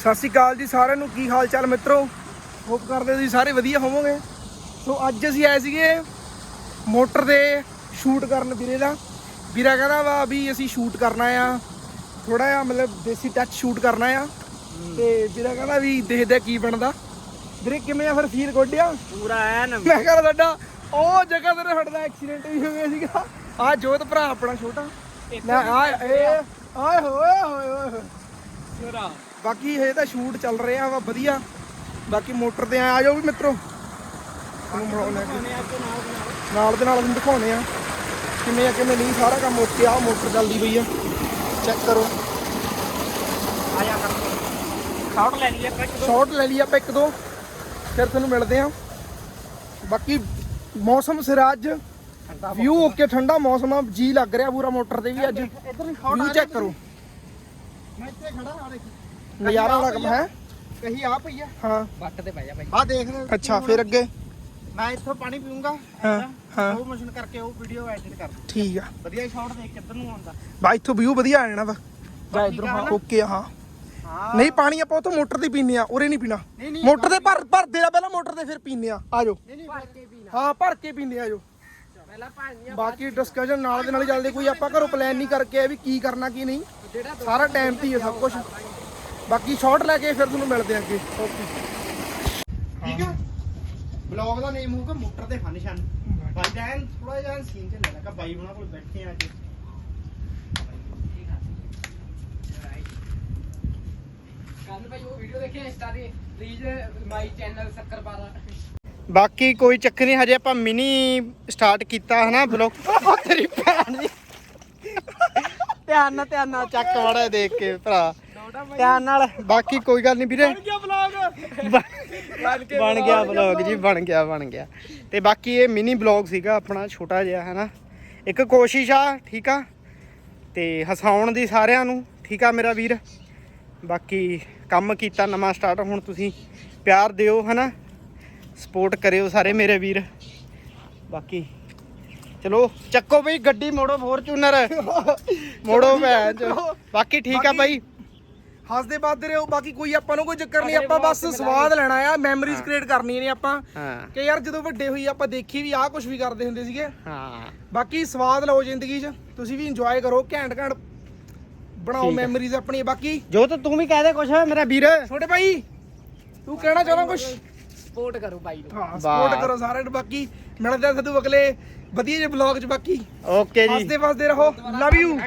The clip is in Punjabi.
ਸਤਿ ਸ਼੍ਰੀ ਅਕਾਲ ਜੀ ਸਾਰਿਆਂ ਨੂੰ ਕੀ ਹਾਲ ਚਾਲ ਮਿੱਤਰੋ? ਹੋਪ ਕਰਦੇ ਤੁਸੀਂ ਸਾਰੇ ਵਧੀਆ ਹੋਵੋਗੇ। ਸੋ ਅੱਜ ਅਸੀਂ ਆਏ ਸੀਗੇ ਮੋਟਰ ਦੇ ਸ਼ੂਟ ਕਰਨ ਵੀਰੇ ਦਾ। ਵੀਰਾ ਕਹਿੰਦਾ ਵਾ ਵੀ ਅਸੀਂ ਸ਼ੂਟ ਕਰਨਾ ਆ। ਥੋੜਾ ਜਿਹਾ ਮਤਲਬ ਦੇਸੀ ਟੱਚ ਸ਼ੂਟ ਕਰਨਾ ਆ। ਤੇ ਵੀਰਾ ਕਹਿੰਦਾ ਵੀ ਦੇਖਦੇ ਕੀ ਬਣਦਾ। ਵੀਰੇ ਕਿਵੇਂ ਆ ਫਿਰ ਫੀਲ ਗੋਡਿਆ? ਪੂਰਾ ਐਨ। ਮੈਂ ਕਹਿੰਦਾ ਸਾਡਾ ਉਹ ਜਗ੍ਹਾ ਤੇ ਸਾਡਾ ਐਕਸੀਡੈਂਟ ਵੀ ਹੋ ਗਿਆ ਸੀਗਾ। ਆ ਜੋਤ ਭਰਾ ਆਪਣਾ ਛੋਟਾ। ਮੈਂ ਆ। ਇਹ ਆਏ ਹੋਏ ਹੋਏ ਹੋਏ। ਬਾਕੀ ਇਹ ਤਾਂ ਸ਼ੂਟ ਚੱਲ ਰਿਹਾ ਵਾ ਵਧੀਆ। ਬਾਕੀ ਮੋਟਰ ਤੇ ਆ ਜਾਓ ਵੀ ਮਿੱਤਰੋ। ਤੁਹਾਨੂੰ। ਨਾਲ ਦੇ ਨਾਲ ਤੁਹਾਨੂੰ ਦਿਖਾਉਣੇ ਆ। ਕਿਵੇਂ ਆ ਕਿਵੇਂ ਨਹੀਂ ਸਾਰਾ ਕੰਮ ਓਕੇ ਆ ਮੋਟਰ ਚੱਲਦੀ ਪਈ ਆ। ਚੈੱਕ ਕਰੋ। ਆਇਆ ਕਰ ਸ਼ਾਟ ਲੈ ਦੋ। ਸ਼ਾਟ ਲਈ ਆਪਾਂ ਇੱਕ ਦੋ। ਫਿਰ ਤੁਹਾਨੂੰ ਮਿਲਦੇ ਆ। ਬਾਕੀ ਮੌਸਮ ਸਿਰਾਜ। ਵਿਊ ਓਕੇ ਠੰਡਾ ਮੌਸਮ ਆ। ਜੀ ਲੱਗ ਰਿਹਾ ਪੂਰਾ ਮੋਟਰ ਤੇ ਵੀ ਅੱਜ। ਇਧਰ ਵਿਊ ਚੈੱਕ ਕਰੋ। ਮੈਂ ਇੱਥੇ ਖੜਾ ਆ ਦੇਖ। ਨਜ਼ਾਰਾ ਵਾਲਾ ਕੰਮ ਹੈ? ਕਹੀ ਆ ਪਈ ਆ। ਹਾਂ। ਵੱਟ ਤੇ ਪੈ ਜਾ ਭਾਈ ਆ ਦੇਖ ਲੈ। ਅੱਛਾ ਫਿਰ ਅੱਗੇ? ਮੈਂ ਇੱਥੋਂ ਪਾਣੀ ਪੀਊਂਗਾ। ਹਾਂ ਹਾਂ। ਉਹ ਮਸ਼ੀਨ ਕਰਕੇ ਉਹ ਵੀਡੀਓ ਐਡਿਟ ਕਰ। ਦੂੰ ਠੀਕ ਆ। ਵਧੀਆ ਸ਼ਾਟ ਦੇਖ ਕਿੱਧਰ ਨੂੰ ਆਉਂਦਾ। ਬਾ ਇੱਥੋਂ ਵਿਊ ਵਧੀਆ ਆ ਜਾਣਾ ਵਾ। ਜਾ ਇਧਰੋਂ? ਓਕੇ ਹਾਂ। ਹਾਂ। ਨਹੀਂ ਪਾਣੀ ਆਪਾਂ ਉਥੋਂ ਮੋਟਰ ਤੇ ਪੀਨੇ ਆ ਉਰੇ ਨਹੀਂ ਪੀਣਾ। ਨਹੀਂ ਨਹੀਂ ਮੋਟਰ ਦੇ ਭਰ ਭਰਦੇ ਆ ਪਹਿਲਾਂ ਮੋਟਰ ਤੇ ਫਿਰ ਪੀਨੇ ਆ। ਆਜੋ ਨਹੀਂ ਨਹੀਂ ਭਰ ਕੇ ਪੀਣਾ ਹਾਂ ਭਰ ਕੇ ਪੀਨੇ ਆਜੋ ਪਹਿਲਾਂ ਪਾਣੀ ਬਾਕੀ ਡਿਸਕਸ਼ਨ ਨਾਲ ਦੇ ਨਾਲ ਹੀ ਚੱਲਦੇ ਕੋਈ ਆਪਾਂ ਘਰੋਂ ਪਲਾਨ ਨਹੀਂ ਕਰਕੇ ਵੀ ਕੀ ਕਰਨਾ ਕੀ ਨਹੀਂ। ਸਾਰਾ ਟਾਈਮ ਤੇ ਹੀ ਹੈ ਸਭ ਕੁਝ ਬਾਕੀ ਸ਼ਾਰਟ ਲੈ ਕੇ ਫਿਰ ਤੁਹਾਨੂੰ ਮਿਲਦੇ ਆ ਅੱਗੇ। ਓਕੇ ਠੀਕ ਆ ਬਲੌਗ ਦਾ ਨੇਮ ਹੋਊਗਾ ਮੋਟਰ ਦੇ ਫੰਕਸ਼ਨ ਬਾਈ ਡੈਨ ਥੋੜਾ ਜਿਹਾ ਸੀਨ ਚ ਲੈ ਲਗਾ। ਬਾਈ ਉਹਨਾਂ ਕੋਲ ਬੈਠੇ ਆ ਅੱਜ। ਕੱਲ ਭਾਈ ਉਹ ਵੀਡੀਓ ਦੇਖਿਆ ਇੰਸਟਾ ਤੇ? ਪਲੀਜ਼ ਮਾਈ ਚੈਨਲ ਸ਼ੱਕਰ ਪਾਰਾ ਬਾਕੀ ਕੋਈ ਚੱਕਰ ਨਹੀਂ ਹਜੇ ਆਪਾਂ ਮਿਨੀ ਸਟਾਰਟ ਕੀਤਾ ਹਨਾ ਬਲੌਗ ਉਹ ਤੇਰੀ ਭੈਣ ਦੀ ਧਿਆਨ ਨਾਲ ਧਿਆਨ ਨਾਲ ਚੱਕ। ਵੜਾ ਦੇਖ ਕੇ ਭਰਾ। ਧਿਆਨ ਨਾਲ। ਬਾਕੀ ਕੋਈ ਗੱਲ ਨਹੀਂ ਵੀਰੇ। ਬਣ ਗਿਆ ਬਲੌਗ ਜੀ ਬਣ ਗਿਆ ਬਣ ਗਿਆ। ਤੇ ਬਾਕੀ ਇਹ ਮਿਨੀ ਬਲੌਗ ਸੀਗਾ ਆਪਣਾ ਛੋਟਾ ਜਿਹਾ ਹਨਾ। ਇੱਕ ਕੋਸ਼ਿਸ਼ ਆ ਠੀਕ ਆ। ਤੇ ਹਸਾਉਣ ਦੀ ਸਾਰਿਆਂ ਨੂੰ ਠੀਕ ਆ ਮੇਰਾ ਵੀਰ। ਬਾਕੀ ਕੰਮ ਕੀਤਾ ਨਵਾਂ ਸਟਾਰਟ ਹੁਣ ਤੁਸੀਂ ਪਿਆਰ ਦਿਓ ਹਨਾ। ਸਪੋਰਟ ਕਰਿਓ ਸਾਰੇ ਮੇਰੇ ਵੀਰ। ਬਾਕੀ ਚਲੋ ਚੱਕੋ ਬਈ ਗੱਡੀ ਮੋੜੋ ਫੋਰਚੂਨਰ। ਮੋੜੋ ਭੈਣ ਚੋ। ਬਾਕੀ ਠੀਕ ਆ ਬਾਈ। ਹੱਸਦੇ ਬਾਦਦੇ ਰਹੋ ਬਾਕੀ ਕੋਈ ਆਪਾਂ ਨੂੰ ਕੋਈ ਚੱਕਰ ਨਹੀਂ ਆਪਾਂ ਬਸ ਸਵਾਦ ਲੈਣਾ ਆ ਮੈਮਰੀਜ਼ ਕ੍ਰੀਏਟ ਕਰਨੀਆਂ ਨੇ ਆਪਾਂ। ਹਾਂ। ਕਿ ਯਾਰ ਜਦੋਂ ਵੱਡੇ ਹੋਈ ਆਪਾਂ ਦੇਖੀ ਵੀ ਆਹ ਕੁਝ ਵੀ ਕਰਦੇ ਹੁੰਦੇ ਸੀਗੇ। ਹਾਂ। ਬਾਕੀ ਸਵਾਦ ਲਓ ਜ਼ਿੰਦਗੀ 'ਚ ਤੁਸੀਂ ਵੀ ਇੰਜੋਏ ਕਰੋ ਘੈਂਟ ਘੈਂਟ ਬਣਾਓ ਠੀਕ ਆ। ਮੈਮਰੀਜ਼ ਆਪਣੀ ਬਾਕੀ ਜੋ ਤਾਂ ਤੂੰ ਵੀ ਕਹਿ ਦੇ ਕੁਛ ਮੇਰਾ ਵੀਰ। ਛੋਟੇ ਭਾਈ ਤੂੰ ਕਹਿਣਾ ਚਾਹੁੰਦਾ ਕੁਝ ਸਪੋਰਟ ਕਰੋ ਬਾਈ ਨੂੰ। ਹਾਂ ਸਪੋਰਟ। ਕਰੋ ਸਾਰਿਆਂ ਨੂੰ। ਬਾਕੀ ਮਿਲਦੇ ਆ ਤੁਹਾਨੂੰ ਅਗਲੇ ਵਧੀਆ ਜਿਹੇ ਬਲੌਗ 'ਚ ਬਾਕੀ। ਓਕੇ ਜੀ। ਹੱਸਦੇ ਵਸਦੇ ਰਹੋ ਲਵ ਯੂ